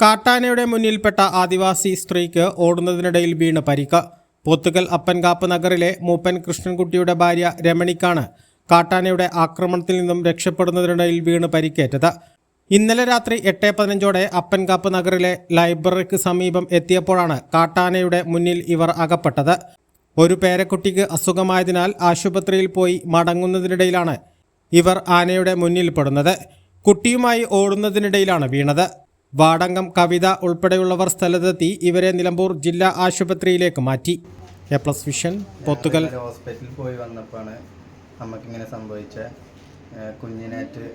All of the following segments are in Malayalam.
കാട്ടാനയുടെ മുന്നിൽപ്പെട്ട ആദിവാസി സ്ത്രീക്ക് ഓടുന്നതിനിടയിൽ വീണ് പരിക്ക്. പോത്തുകൽ അപ്പൻകാപ്പ് നഗറിലെ മൂപ്പൻ കൃഷ്ണൻകുട്ടിയുടെ ഭാര്യ രമണിക്കാണ് കാട്ടാനയുടെ ആക്രമണത്തിൽ നിന്നും രക്ഷപ്പെടുന്നതിനിടയിൽ വീണ് പരിക്കേറ്റത്. ഇന്നലെ രാത്രി എട്ട് പതിനഞ്ചോടെ അപ്പൻകാപ്പ് നഗറിലെ ലൈബ്രറിക്ക് സമീപം എത്തിയപ്പോഴാണ് കാട്ടാനയുടെ മുന്നിൽ ഇവർ അകപ്പെട്ടത്. ഒരു പേരക്കുട്ടിക്ക് അസുഖമായതിനാൽ ആശുപത്രിയിൽ പോയി മടങ്ങുന്നതിനിടയിലാണ് ഇവർ ആനയുടെ മുന്നിൽപ്പെടുന്നത് കുട്ടിയുമായി ഓടുന്നതിനിടയിലാണ് വീണത്. വാടങ്കം കവിത ഉൾപ്പെടെയുള്ളവർ സ്ഥലത്തെത്തി ഇവരെ നിലമ്പൂർ ജില്ലാ ആശുപത്രിയിലേക്ക് മാറ്റി. A plus vision Pothukal. ഹോസ്പിറ്റലിൽ പോയി വന്നപ്പോഴാണ് നമുക്കിങ്ങനെ സംഭവിച്ച കുഞ്ഞിനേറ്റ് കുഞ്ഞിനായിട്ട്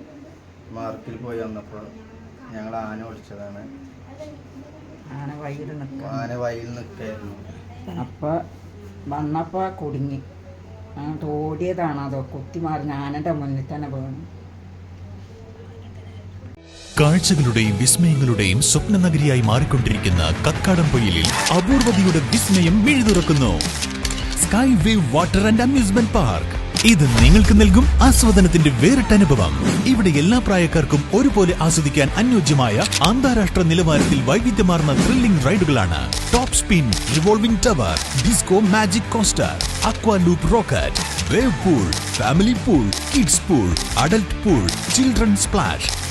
മാർക്കിൽ പോയി വന്നപ്പോൾ ഞങ്ങൾ ആന ഒളിച്ചതാണ് ആന വയ്യിൽ ആന വഴിയിൽ നിൽക്കായിരുന്നു. അപ്പോൾ വന്നപ്പോൾ കുടുങ്ങി. അങ്ങോട്ട് ഓടിയതാണ് അതോ കുത്തി മാറി ആനന്റെ മുന്നിൽ തന്നെ വീണു. കാഴ്ചകളുടെയും വിസ്മയങ്ങളുടെയും സ്വപ്ന നഗരിയായി മാറിക്കൊണ്ടിരിക്കുന്ന കക്കാടംപൊയിലിൽ അപൂർവതയുടെ വിസ്മയം മിഴുതുറക്കുന്നു. Sky wave water and amusement park ഇത് നിങ്ങൾക്ക് നൽകും ആസ്വാദനത്തിന്റെ വേറിട്ട അനുഭവം. ഇവിടെ എല്ലാ പ്രായക്കാർക്കും ഒരുപോലെ ആസ്വദിക്കാൻ അനുയോജ്യമായ അന്താരാഷ്ട്ര നിലവാരത്തിൽ വൈവിധ്യമാർന്ന thrilling റൈഡുകളാണ് top spin revolving tower disco magic coaster aqua loop rocket wave pool family pool kids pool adult pool children splash